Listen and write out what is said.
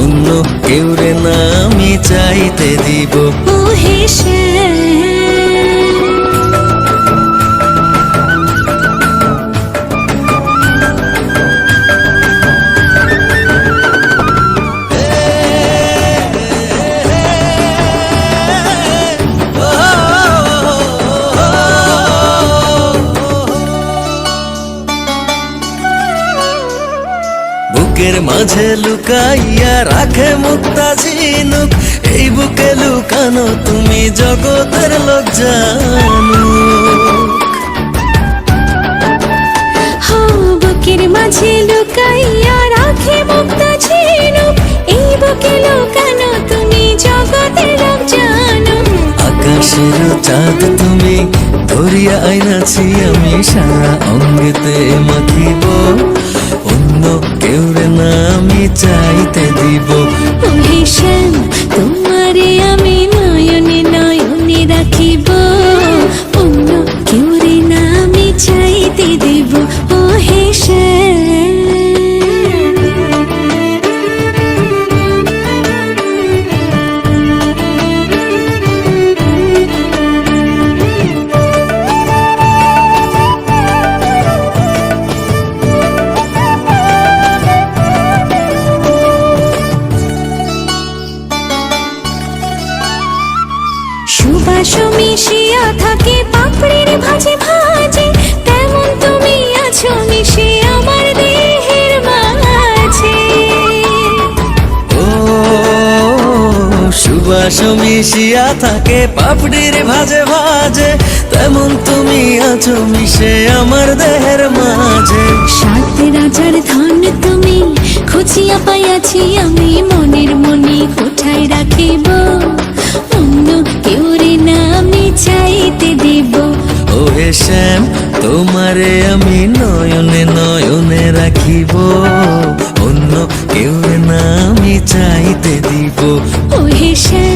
অন্য কেউ রে না আমি চাইতে দিব। ও হে বুকের মাঝে লুকাইয়া রাখে মুক্তা ঝিনুক। এই বুকে লুকানো তুমি জগতের লোক জানো বুকের মাঝে লুকাইয়া রাখে মুক্তা ঝিনুক। এই বুকে লুকানো তুমি জগতের আকাশের চাঁদ তুমি ধরিয়া আইনাছি আমি সারা অঙ্গেতে মাখিব। সুবাস মিশিয়া থাকে পাপড়ির ভাজে ভাজে। তেমন তুমি আছো মিশে আমার দেহের মাঝে। ও সুবাস মিশিয়া থাকে পাপড়ির ভাজে ভাজে। তেমন তুমি আছো মিশে আমার দেহের মাঝে। সাত রাজার ধন তুমি খুঁজিয়া পাইয়াছি আমি। মনের মনে কোঠায় রাখিব? তোমারে আমি নয়নে নয়নে রাখিব। অন্য কেউ না আমি চাইতে দিব। ও হে শ্যাম তোমারে আমি